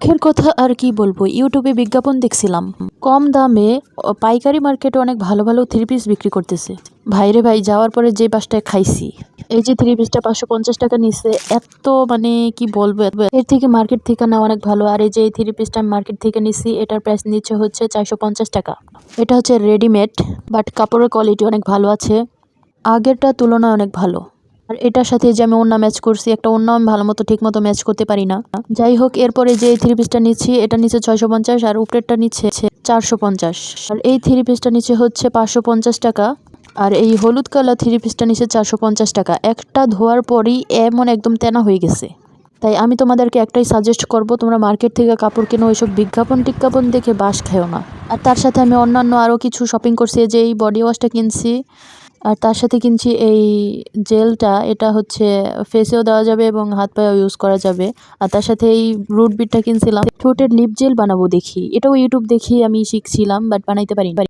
দুঃখের কথা আর কি বলব? ইউটিউবে বিজ্ঞাপন দেখছিলাম। কম দামে পাইকারি মার্কেটে অনেক ভালো ভালো থ্রি পিস বিক্রি করতেছে। ভাইরে ভাই, যাওয়ার পরে যে পাঁচটায় খাইছি। এই যে থ্রি পিসটা পাঁচশো পঞ্চাশ টাকা নিচ্ছে এত মানে কি বলব? এর থেকে মার্কেট থেকে না অনেক ভালো। আর এই যে এই থ্রি পিসটা আমি মার্কেট থেকে নিছি, এটার প্রাইস নিচ্ছে হচ্ছে চারশো পঞ্চাশ টাকা। এটা হচ্ছে রেডিমেড বাট কাপড়ের কোয়ালিটি অনেক ভালো আছে। আগেরটার তুলনায় অনেক ভালো। আর এটার সাথে যে আমি ওড়না ম্যাচ করছি, একটা ওড়না আমি ভালো মতো ঠিক মতো ম্যাচ করতে পারি না। যাই হোক, এরপরে যে থ্রি পিসটা নিচ্ছি, এটা নিচে ছয়শো পঞ্চাশ আর উপরেরটা নিচ্ছে চারশো পঞ্চাশ। আর এই থ্রি পিসটা নিচে হচ্ছে পাঁচশো পঞ্চাশ টাকা। আর এই হলুদ কালার থ্রি পিসটা নিচে চারশো পঞ্চাশ টাকা। একটা ধোয়ার পরই এমন একদম তেনা হয়ে গেছে। তাই আমি তোমাদেরকে একটাই সাজেস্ট করব, তোমরা মার্কেট থেকে কাপড় কেনো ওইসব বিজ্ঞাপন টিজ্ঞাপন দেখে বাস খেও না। আর তার সাথে আমি অন্যান্য আরও কিছু শপিং করছি যে এই বডি ওয়াশটা কিনছি। আর তার সাথে কিনছি এই জেলটা, এটা হচ্ছে ফেসেও দেওয়া যাবে এবং হাত পায়েও ইউজ করা যাবে। আর তার সাথে এই রুট বিটটা কিনছিলাম। ঠোঁটের লিপ জেল বানাবো দেখি। এটাও ইউটিউব দেখি আমি শিখছিলাম বাট বানাইতে পারি